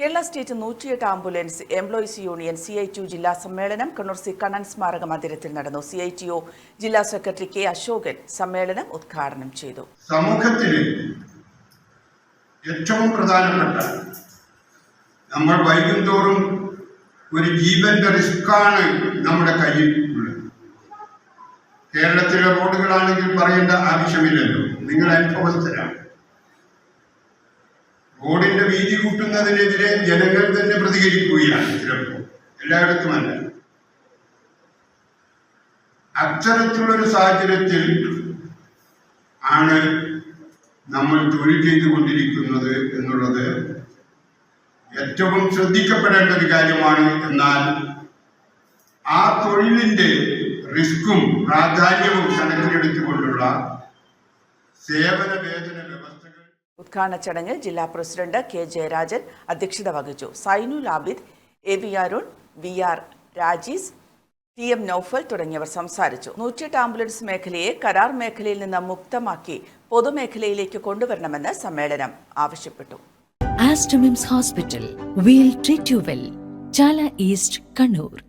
Kerala state നൂറ്റിയെട്ട് ambulance employees union C I T ജില്ലാ സമ്മേളനം കണ്ണൂർ സി കണ്ണൻ സ്മാരക മന്ദിരത്തിൽ നടന്നു. സി ഐ ടി ഒ ജില്ലാ സെക്രട്ടറി കെ അശോകൻ സമ്മേളനം ഉദ്ഘാടനം ചെയ്തു. സമൂഹത്തിൽ ഏറ്റവും പ്രധാനപ്പെട്ട നമ്മൾ വൈകുന്തോറും ഒരു ജീവന്റെ റിസ്ക്കാണ് നമ്മുടെ കയ്യിൽ ഉള്ളത് കേരളത്തിലെ റോഡുകളാണെങ്കിൽ പറയേണ്ട ആവശ്യമില്ലല്ലോ. നിങ്ങൾ അനുഭവസ്ഥരാണ്. റോഡിന്റെ വീതി കൂട്ടുന്നതിനെതിരെ ജനങ്ങൾ തന്നെ പ്രതികരിക്കുകയാണ് ചിലപ്പോൾ. എല്ലായിടത്തുമല്ല അത്തരത്തിലുള്ളൊരു സാഹചര്യത്തിൽ ആണ് നമ്മൾ തൊഴിൽ ചെയ്തുകൊണ്ടിരിക്കുന്നത് എന്നുള്ളത് ഏറ്റവും ശ്രദ്ധിക്കപ്പെടേണ്ട ഒരു കാര്യമാണ്. എന്നാൽ ആ തൊഴിലിന്റെ റിസ്ക്കും പ്രാധാന്യവും കണക്കിലെടുത്തുകൊണ്ടുള്ള സേവന വേതന വ്യവസ്ഥകൾ ഉദ്ഘാടന ചടങ്ങിൽ ജില്ലാ പ്രസിഡന്റ് കെ ജയരാജൻ അധ്യക്ഷത വഹിച്ചു. Zainul Abid A V Arun V R Rajees T M Naufal തുടങ്ങിയവർ സംസാരിച്ചു. നൂറ്റിയെട്ട് ആംബുലൻസ് മേഖലയെ കരാർ മേഖലയിൽ നിന്ന് മുക്തമാക്കി പൊതുമേഖലയിലേക്ക് കൊണ്ടുവരണമെന്ന് സമ്മേളനം ആവശ്യപ്പെട്ടു. Aster MIMS hospital we'll treat you well Chala east Kannur.